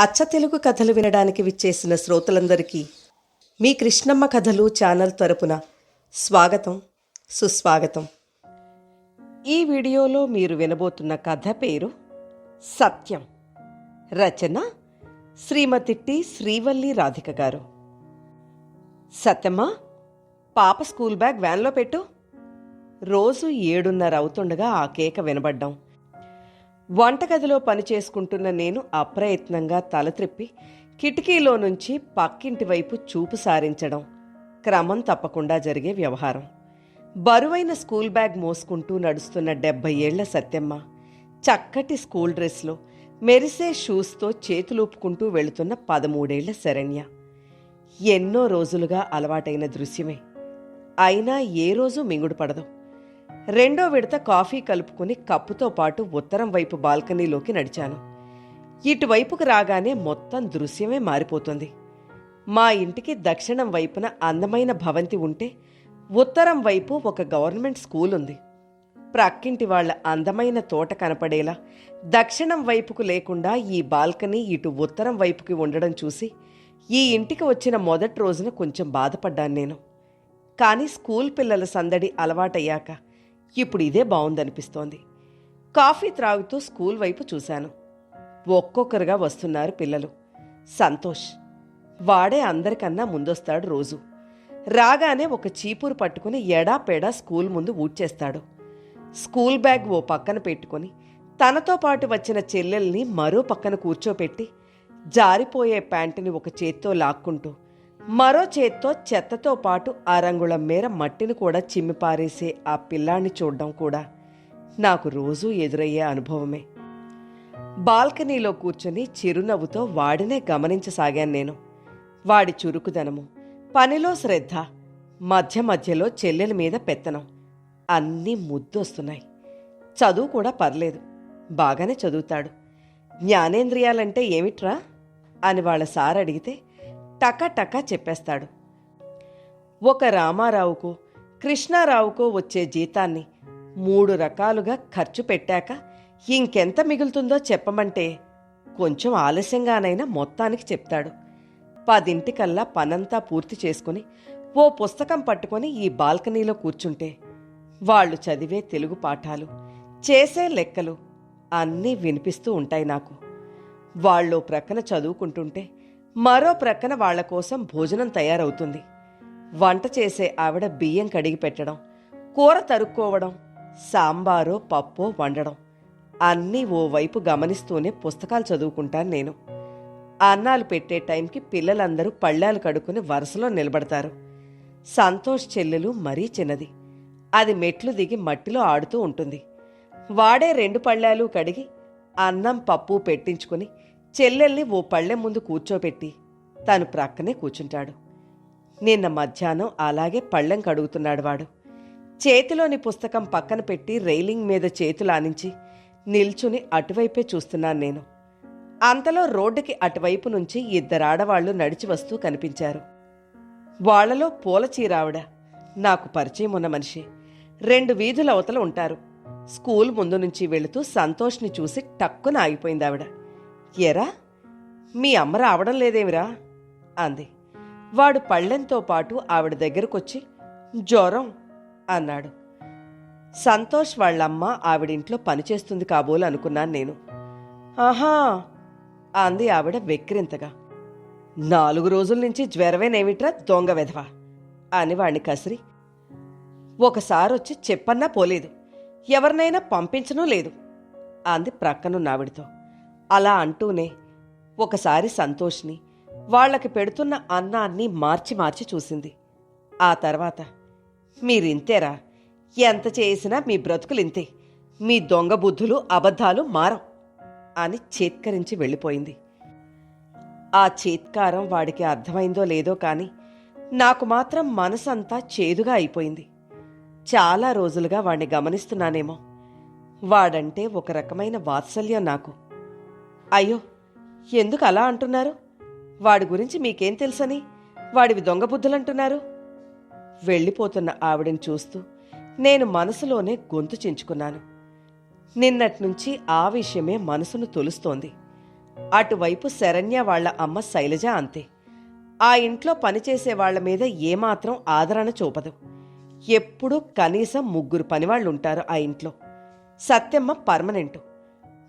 అచ్చ తెలుగు కథలు వినడానికి విచ్చేసిన శ్రోతలందరికీ మీ కృష్ణమ్మ కథలు ఛానల్ తరపున స్వాగతం సుస్వాగతం. ఈ వీడియోలో మీరు వినబోతున్న కథ పేరు సత్యం. రచన శ్రీమతి టి శ్రీవల్లి రాధిక గారు. సత్యమ్మా పాప స్కూల్ బ్యాగ్ వ్యాన్లో పెట్టు. రోజు ఏడున్నర అవుతుండగా ఆ కేక వినబడ్డాం. వంటగదిలో పని చేసుకుంటున్న నేను అప్రయత్నంగా తల త్రిప్పి కిటికీలో నుంచి పక్కింటి వైపు చూపు సారించడం క్రమం తప్పకుండా జరిగే వ్యవహారం. బరువైన స్కూల్ బ్యాగ్ మోసుకుంటూ నడుస్తున్న డెబ్బై ఏళ్ళ సత్యమ్మ చక్కటి స్కూల్ డ్రెస్లో మెరిసే షూస్తో చేతులూపుకుంటూ వెళుతున్న పదమూడేళ్ళ శరణ్య. ఎన్నో రోజులుగా అలవాటైన దృశ్యమే. అయినా ఏ రోజు మింగుడు పడదు. రెండో విడత కాఫీ కలుపుకుని కప్పుతో పాటు ఉత్తరం వైపు బాల్కనీలోకి నడిచాను. ఇటువైపుకు రాగానే మొత్తం దృశ్యమే మారిపోతుంది. మా ఇంటికి దక్షిణం వైపున అందమైన భవంతి ఉంటే ఉత్తరం వైపు ఒక గవర్నమెంట్ స్కూల్ ఉంది. ప్రక్కింటి వాళ్ళ అందమైన తోట కనపడేలా దక్షిణం వైపుకు లేకుండా ఈ బాల్కనీ ఇటు ఉత్తరం వైపుకి ఉండడం చూసి ఈ ఇంటికి వచ్చిన మొదటి రోజున కొంచెం బాధపడ్డాను నేను. కానీ స్కూల్ పిల్లల సందడి అలవాటయ్యాక ఇప్పుడు ఇదే బాగుందనిపిస్తోంది కాఫీ త్రాగుతూ స్కూల్ వైపు చూశాను. ఒక్కొక్కరుగా వస్తున్నారు పిల్లలు. సంతోష్. వాడే అందరికన్నా ముందొస్తాడు రోజు. రాగానే ఒక చీపురు పట్టుకుని ఎడాపెడా స్కూల్ ముందు ఊడ్చేస్తాడు. స్కూల్ బ్యాగ్ ఓ పక్కన పెట్టుకొని తనతో పాటు వచ్చిన చెల్లెల్ని మరో పక్కన కూర్చోపెట్టి జారిపోయే ప్యాంటుని ఒక చేత్తో లాక్కుంటూ మరో చేత్తో చెత్తతో పాటు అరంగుళం మేర మట్టిని కూడా చిమ్మిపారేసే ఆ పిల్లాన్ని చూడడం కూడా నాకు రోజూ ఎదురయ్యే అనుభవమే. బాల్కనీలో కూర్చొని చిరునవ్వుతో వాడినే గమనించసాగాను నేను. వాడి చురుకుదనము పనిలో శ్రద్ధ మధ్య మధ్యలో చెల్లెల మీద పెత్తనం అన్నీ ముద్దొస్తున్నాయి. చదువు కూడా పర్లేదు బాగానే చదువుతాడు. జ్ఞానేంద్రియాలంటే ఏమిట్రా? అని వాళ్ళ సార్ అడిగితే టక చెప్పేస్తాడు. ఒక రామారావుకు కృష్ణారావుకో వచ్చే జీతాన్ని మూడు రకాలుగా ఖర్చు పెట్టాక ఇంకెంత మిగులుతుందో చెప్పమంటే కొంచెం ఆలస్యంగానైనా మొత్తానికి చెప్తాడు. పదింటికల్లా పనంతా పూర్తి చేసుకుని ఓ పుస్తకం పట్టుకొని ఈ బాల్కనీలో కూర్చుంటే వాళ్ళు చదివే తెలుగు పాఠాలు చేసే లెక్కలు అన్నీ వినిపిస్తూ ఉంటాయి నాకు. వాళ్ళు ప్రక్కన చదువుకుంటుంటే మరో ప్రక్కన వాళ్ళ కోసం భోజనం తయారవుతుంది. వంట చేసే ఆవిడ బియ్యం కడిగి పెట్టడం కూర తరుక్కోవడం సాంబారో పప్పో వండడం. అన్నీ ఓవైపు గమనిస్తూనే పుస్తకాలు చదువుకుంటాను నేను. అన్నాలు పెట్టే టైంకి పిల్లలందరూ పళ్ళాలు కడుక్కుని వరుసలో నిలబడతారు. సంతోష్ చెల్లెలు మరీ చిన్నది. అది మెట్లు దిగి మట్టిలో ఆడుతూ ఉంటుంది. వాడే రెండు పళ్ళాలు కడిగి అన్నం పప్పు పెట్టించుకుని చెల్లెల్ని ఓ పళ్ళెం ముందు కూర్చోబెట్టి తను ప్రక్కనే కూర్చుంటాడు. నిన్న మధ్యాహ్నం అలాగే పళ్ళెం కడుగుతున్నాడు వాడు. చేతిలోని పుస్తకం పక్కన పెట్టి రైలింగ్ మీద చేతులానించి నిల్చుని అటువైపే చూస్తున్నాను నేను. అంతలో రోడ్డుకి అటువైపు నుంచి ఇద్దరు ఆడవాళ్ళు నడిచి వస్తూ కనిపించారు. వాళ్ళలో పూల చీరావిడ నాకు పరిచయం ఉన్న మనిషి. రెండు వీధుల అవతల ఉంటారు. స్కూల్ ముందు నుంచి వెళుతూ సంతోష్ని చూసి టక్కున ఆగిపోయింది ఆవిడ ఎరా మీ అమ్మ రావడం లేదేమిరా? అంది. వాడు పళ్ళెంతో పాటు ఆవిడ దగ్గరకొచ్చి జ్వరం అన్నాడు. సంతోష్ వాళ్ళమ్మ ఆవిడింట్లో పనిచేస్తుంది కాబోలు అనుకున్నాను నేను. ఆహా అంది ఆవిడ వెక్కిరింతగా. నాలుగు రోజుల నుంచి జ్వరమేనేమిట్రా దొంగ విధవా అని వాణ్ణి కసిరి. ఒకసారి వచ్చి చెప్పన్నా పోలేదు. ఎవరినైనా పంపించనూ లేదు అంది ప్రక్కనున్నావిడితో అలా అంటూనే ఒకసారి సంతోష్ని వాళ్ళకి పెడుతున్న అన్నాన్ని మార్చి మార్చి చూసింది. ఆ తర్వాత మీరింతేరా ఎంత చేసినా మీ బ్రతుకులింతే మీ దొంగ బుద్ధులు అబద్ధాలు మారం అని చేత్కరించి వెళ్ళిపోయింది. ఆ చేత్కారం వాడికి అర్థమైందో లేదో కానీ నాకు మాత్రం మనసంతా చేదుగా అయిపోయింది. చాలా రోజులుగా వాణ్ణి గమనిస్తున్నానేమో. వాడంటే ఒక రకమైన వాత్సల్యం నాకు. అయ్యో ఎందుకు అలా అంటున్నారు? వాడి గురించి మీకేం తెలుసని? వాడివి దొంగ బుద్ధులంటున్నారు. వెళ్ళిపోతున్న ఆవిడని చూస్తూ నేను మనసులోనే గొంతు చించుకున్నాను. నిన్నట్నుంచి ఆ విషయమే మనసును తొలుస్తోంది. అటువైపు శరణ్య వాళ్ళ అమ్మ శైలజ అంతే. ఆ ఇంట్లో పనిచేసే వాళ్ళ మీద ఏమాత్రం ఆదరణ చూపదు. ఎప్పుడూ కనీసం ముగ్గురు పనివాళ్ళుంటారు ఆ ఇంట్లో. సత్యమ్మ పర్మనెంటు.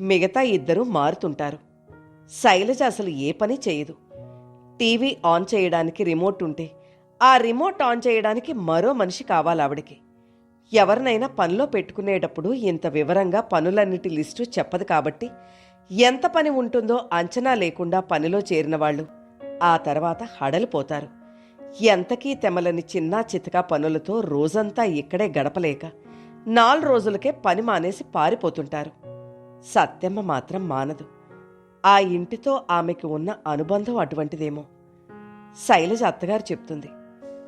మిగతా ఇద్దరూ మారుతుంటారు. శైలజ అసలు ఏ పని చేయదు. టీవీ ఆన్ చేయడానికి రిమోట్ ఉంటే ఆ రిమోట్ ఆన్ చేయడానికి మరో మనిషి కావాలి ఆవిడకి. ఎవరినైనా పనిలో పెట్టుకునేటప్పుడు ఇంత వివరంగా పనులన్నిటి లిస్టు చెప్పదు కాబట్టి ఎంత పని ఉంటుందో అంచనా లేకుండా పనిలో చేరిన వాళ్ళు ఆ తర్వాత హడలిపోతారు. ఎంతకీ తెమలని చిన్నా చితకా పనులతో రోజంతా ఇక్కడే గడపలేక నాలుగు రోజులకే పని మానేసి పారిపోతుంటారు. సత్యమ్మ మాత్రం మానదు. ఆ ఇంటితో ఆమెకు ఉన్న అనుబంధం అటువంటిదేమో. శైలజ అత్తగారు చెప్తుంది.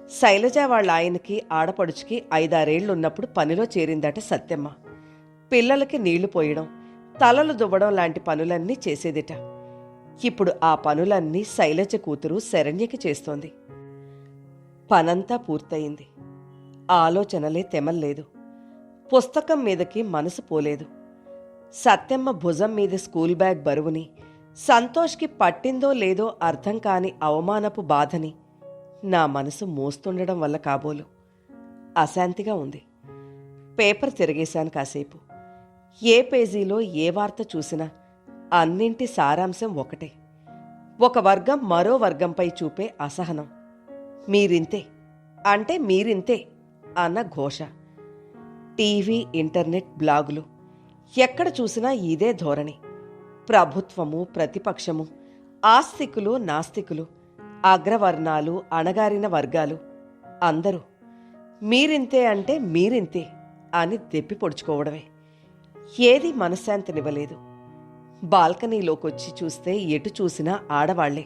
శైలజ వాళ్ళ ఆయనకి ఆడపడుచుకి ఐదారేళ్ళున్నప్పుడు పనిలో చేరిందట సత్యమ్మ. పిల్లలకి నీళ్ళు పోయడం తలలు దువ్వడం లాంటి పనులన్నీ చేసేదిట. ఇప్పుడు ఆ పనులన్నీ శైలజ కూతురు శరణ్యకి చేస్తోంది. పనంతా పూర్తయింది. ఆలోచనలే తెమల్లేదు. పుస్తకం మీదకి మనసు పోలేదు. సత్యమ్మ భుజం మీద స్కూల్ బ్యాగ్ బరువుని సంతోష్కి పట్టిందో లేదో అర్థం కాని అవమానపు బాధని నా మనసు మోస్తుండడం వల్ల కాబోలు. అశాంతిగా ఉంది. పేపర్ తిరిగేశాను కాసేపు. ఏ పేజీలో ఏ వార్త చూసినా అన్నింటి సారాంశం ఒకటే. ఒక వర్గం మరో వర్గంపై చూపే అసహనం. మీరింతే అంటే మీరింతే అన్న ఘోష. టీవీ ఇంటర్నెట్ బ్లాగులు ఎక్కడ చూసినా ఇదే ధోరణి. ప్రభుత్వము ప్రతిపక్షము ఆస్తికులు నాస్తికులు అగ్రవర్ణాలు అణగారిన వర్గాలు అందరూ మీరింతే అంటే మీరింతే అని దెప్పి పొడుచుకోవడమే. ఏది మనశ్శాంతినివ్వలేదు. బాల్కనీలోకొచ్చి చూస్తే ఎటు చూసినా ఆడవాళ్ళే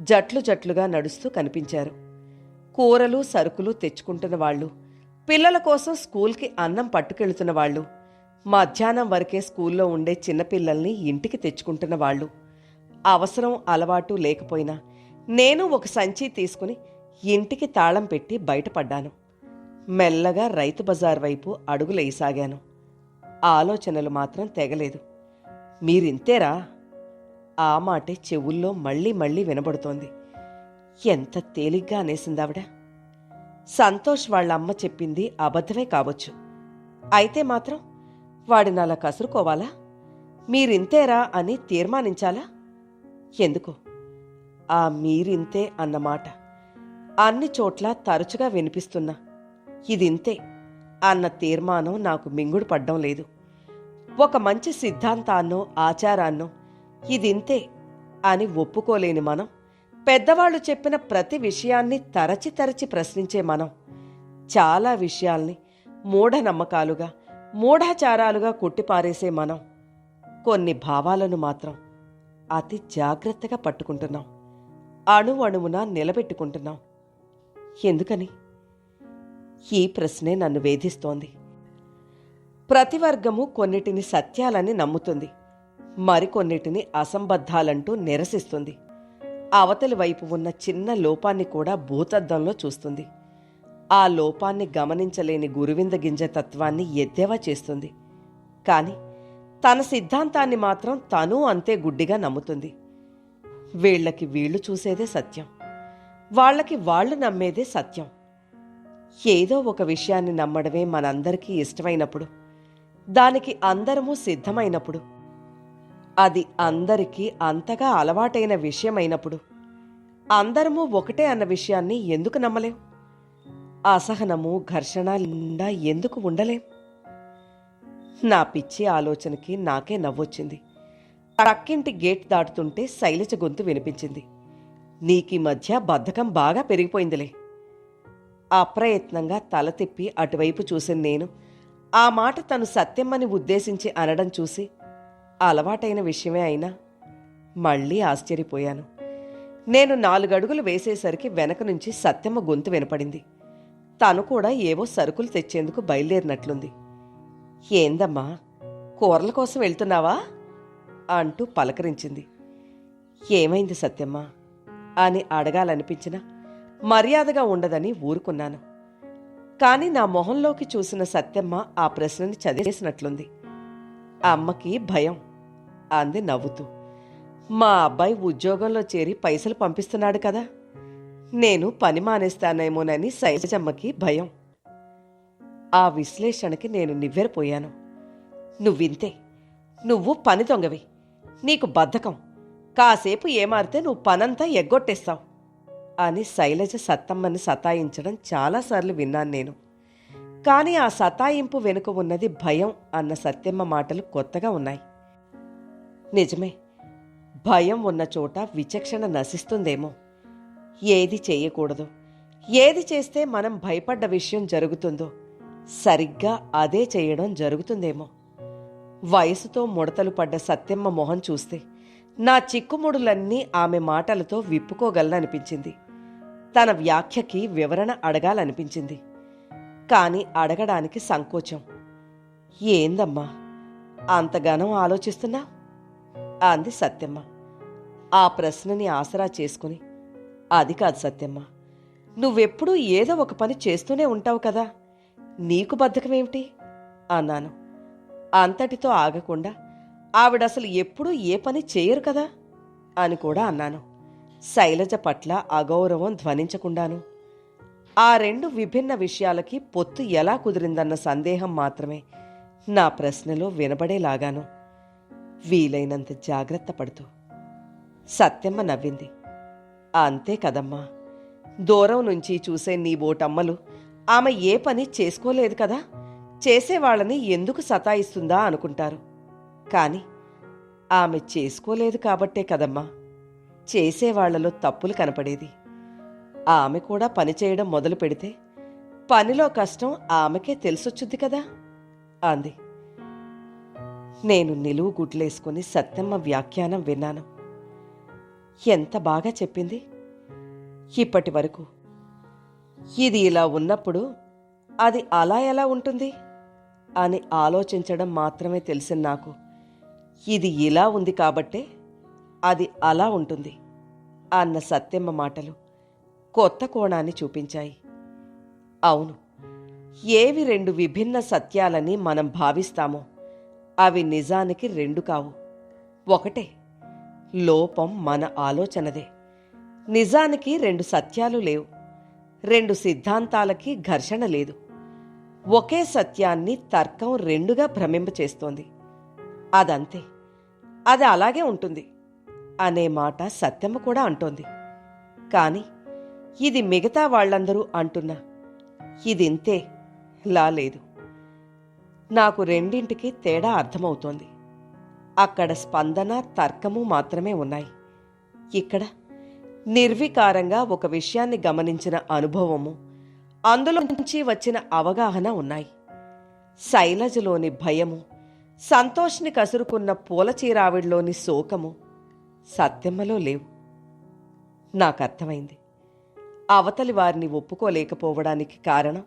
జట్లు జట్లుగా నడుస్తూ కనిపించారు. కూరలు సరుకులు తెచ్చుకుంటున్న వాళ్ళు పిల్లల కోసం స్కూల్కి అన్నం పట్టుకెళ్తున్న వాళ్ళు మధ్యాహ్నం వరకే స్కూల్లో ఉండే చిన్నపిల్లల్ని ఇంటికి తెచ్చుకుంటున్న వాళ్ళు. అవసరం అలవాటు లేకపోయినా నేను ఒక సంచి తీసుకుని ఇంటికి తాళం పెట్టి బయటపడ్డాను. మెల్లగా రైతు బజార్ వైపు అడుగులేయసాగాను ఆలోచనలు మాత్రం తెగలేదు. మీరింతేరా? ఆ మాటే చెవుల్లో మళ్ళీ మళ్ళీ వినబడుతోంది. ఎంత తేలిగ్గా అనేసిందావిడ సంతోష్ వాళ్ళ అమ్మ చెప్పింది అబద్ధమే కావచ్చు. అయితే మాత్రం వాడిని అలా కసురుకోవాలా? మీరింతేరా అని తీర్మానించాలా? ఎందుకు? ఆ మీరింతే అన్నమాట అన్ని చోట్ల తరచుగా వినిపిస్తున్నా. ఇదింతే అన్న తీర్మానం నాకు మింగుడు పడ్డం లేదు. ఒక మంచి సిద్ధాంతాన్నో ఆచారాన్నో ఇదింతే అని ఒప్పుకోలేని మనం పెద్దవాళ్ళు చెప్పిన ప్రతి విషయాన్ని తరచి తరచి ప్రశ్నించే మనం చాలా విషయాల్ని మూఢనమ్మకాలుగా మూఢాచారాలుగా కొట్టిపారేసే మనం కొన్ని భావాలను మాత్రం అతి జాగ్రత్తగా పట్టుకుంటున్నాం. అణు అణువున నిలబెట్టుకుంటున్నాం. ఎందుకని? ఈ ప్రశ్నే నన్ను వేధిస్తోంది. ప్రతి వర్గము కొన్నిటిని సత్యాలని నమ్ముతుంది. మరికొన్నిటిని అసంబద్ధాలంటూ నిరసిస్తుంది. అవతలి వైపు ఉన్న చిన్న లోపాన్ని కూడా భూతద్దంలో చూస్తుంది. ఆ లోపాన్ని గమనించలేని గురువింద గింజ తత్వాన్ని ఎద్దేవా చేస్తుంది. కాని తన సిద్ధాంతాన్ని మాత్రం తను అంతే గుడ్డిగా నమ్ముతుంది. వీళ్ళకి వీళ్ళు చూసేదే సత్యం. వాళ్ళకి వాళ్ళు నమ్మేదే సత్యం. ఏదో ఒక విషయాన్ని నమ్మడమే మనందరికీ ఇష్టమైనప్పుడు దానికి అందరము సిద్ధమైనప్పుడు అది అందరికీ అంతగా అలవాటైన విషయమైనప్పుడు అందరము ఒకటే అన్న విషయాన్ని ఎందుకు నమ్మలేం? అసహనము ఘర్షణ నిండా ఎందుకు ఉండలేం? నా పిచ్చి ఆలోచనకి నాకే నవ్వొచ్చింది. పక్కింటి గేట్ దాటుతుంటే శైలజ గొంతు వినిపించింది. నీకీ మధ్య బద్ధకం బాగా పెరిగిపోయిందిలే. అప్రయత్నంగా తల తిప్పి అటువైపు చూసిన నేను ఆ మాట తను సత్యమ్మని ఉద్దేశించి అనడం చూసి అలవాటైన విషయమే అయినా మళ్ళీ ఆశ్చర్యపోయాను. నేను నాలుగడుగులు వేసేసరికి వెనక నుంచి సత్యమ్మ గొంతు వినపడింది. తను కూడా ఏవో సరుకులు తెచ్చేందుకు బయలుదేరినట్లుంది. ఏందమ్మా కూరల కోసం వెళ్తున్నావా? అంటూ పలకరించింది. ఏమైంది సత్యమ్మ? అని అడగాలనిపించిన మర్యాదగా ఉండదని ఊరుకున్నాను. కాని నా మొహంలోకి చూసిన సత్యమ్మ ఆ ప్రశ్నని చదివేసినట్లుంది. అమ్మకి భయం అంది నవ్వుతూ. మా అబ్బాయి ఉద్యోగంలో చేరి పైసలు పంపిస్తున్నాడు కదా. నేను పని మానేస్తానేమోనని శైలజమ్మకి భయం. ఆ విశ్లేషణకి నేను నివ్వెరపోయాను. నువ్వింతే నువ్వు పని దొంగవి నీకు బద్ధకం. కాసేపు ఏమారితే నువ్వు పనంతా ఎగ్గొట్టేస్తావు అని శైలజ సత్తమ్మని సతాయించడం చాలాసార్లు విన్నాను నేను. కానీ ఆ సతాయింపు వెనుక ఉన్నది భయం అన్న సత్యమ్మ మాటలు కొత్తగా ఉన్నాయి. నిజమే భయం ఉన్న చోట విచక్షణ నశిస్తుందేమో. ఏది చేయకూడదు. ఏది చేస్తే మనం భయపడ్డ విషయం జరుగుతుందో సరిగ్గా అదే చేయడం జరుగుతుందేమో. వయసుతో ముడతలు పడ్డ సత్యమ్మ మొహం చూస్తే నా చిక్కుముడులన్నీ ఆమె మాటలతో విప్పుకోగలననిపించింది. తన వ్యాఖ్యకి వివరణ అడగాలనిపించింది. కాని అడగడానికి సంకోచం. ఏందమ్మా? అంతగానం ఆలోచిస్తున్నా అంది సత్యమ్మ. ఆ ప్రశ్నని ఆసరా చేసుకుని అది కాదు సత్యమ్మ. నువ్వెప్పుడూ ఏదో ఒక పని చేస్తూనే ఉంటావు కదా. నీకు బద్ధకమేమిటి? అన్నాను. అంతటితో ఆగకుండా ఆవిడసలు ఎప్పుడూ ఏ పని చేయరు కదా? అని కూడా అన్నాను. శైలజ పట్ల అగౌరవం ధ్వనించకుండాను. ఆ రెండు విభిన్న విషయాలకి పొత్తు ఎలా కుదిరిందన్న సందేహం మాత్రమే నా ప్రశ్నలో వినబడేలాగాను వీలైనంత జాగ్రత్త పడుతూ. సత్యమ్మ నవ్వింది. అంతే కదమ్మా. దూరం నుంచి చూసే నీ బోటమ్మలు ఆమె ఏ పని చేసుకోలేదు కదా? చేసేవాళ్ళని ఎందుకు సతాయిస్తుందా అనుకుంటారు. కాని ఆమె చేసుకోలేదు కాబట్టే కదమ్మా. చేసేవాళ్ళలో తప్పులు కనపడేది. ఆమె కూడా పని చేయడం మొదలు పెడితే పనిలో కష్టం ఆమెకే తెలిసొచ్చుద్ది కదా? అంది. నేను నిలువు గుడ్లేసుకుని సత్యమ్మ వ్యాఖ్యానం విన్నాను. ఎంత బాగా చెప్పింది? ఇప్పటి వరకు. ఇది ఇలా ఉన్నప్పుడు అది అలా ఎలా ఉంటుంది? అని ఆలోచించడం మాత్రమే తెలిసిన నాకు. ఇది ఇలా ఉంది కాబట్టే అది అలా ఉంటుంది అన్న సత్యమ్మ మాటలు కొత్త కోణాన్ని చూపించాయి. అవును ఏవి రెండు విభిన్న సత్యాలని మనం భావిస్తామో అవి నిజానికి రెండు కావు. ఒకటే లోపం మన ఆలోచనదే. నిజానికి రెండు సత్యాలు లేవు. రెండు సిద్ధాంతాలకి ఘర్షణ లేదు. ఒకే సత్యాన్ని తర్కం రెండుగా భ్రమింపచేస్తోంది అదంతే. అది అలాగే ఉంటుంది అనే మాట సత్యమ్మ కూడా అంటోంది. కాని ఇది మిగతా వాళ్ళందరూ అంటున్నా ఇదింతే లా లేదు. నాకు రెండింటికి తేడా అర్థమవుతోంది. అక్కడ స్పందన తర్కము మాత్రమే ఉన్నాయి. ఇక్కడ నిర్వికారంగా ఒక విషయాన్ని గమనించిన అనుభవము అందులో నుంచి వచ్చిన అవగాహన ఉన్నాయి. శైలజలోని భయము సంతోష్ని కసురుకున్న పూలచీరావిడిలోని శోకము సత్యమ్మలో లేవు. నాకు అర్థమైంది. అవతలి వారిని ఒప్పుకోలేకపోవడానికి కారణం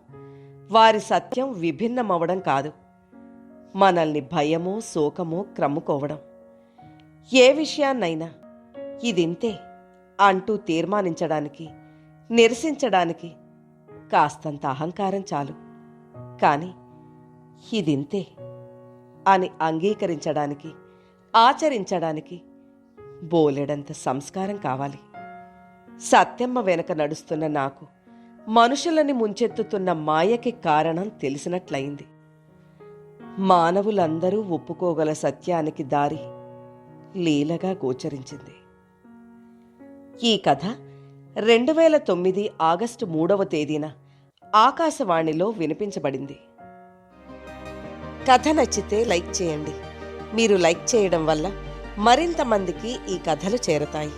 వారి సత్యం విభిన్నమవడం కాదు. మనల్ని భయమో శోకమో క్రమ్ముకోవడం. ఏ విషయాన్నైనా ఇదింతే అంటూ తీర్మానించడానికి నిరసించడానికి కాస్తంత అహంకారం చాలు. కానీ ఇదింతే అని అంగీకరించడానికి ఆచరించడానికి బోలెడంత సంస్కారం కావాలి. సత్యమ్మ వెనక నడుస్తున్న నాకు మనుషులని ముంచెత్తుతున్న మాయకి కారణం తెలిసినట్లయింది. మానవులందరూ ఒప్పుకోగల సత్యానికి దారి లీలగా గోచరించింది. ఈ కథ రెండు వేల తొమ్మిది ఆగస్టు మూడవ తేదీన ఆకాశవాణిలో వినిపించబడింది. కథ నచ్చితే లైక్ చేయండి. మీరు లైక్ చేయడం వల్ల మరింత మందికి ఈ కథలు చేరతాయి.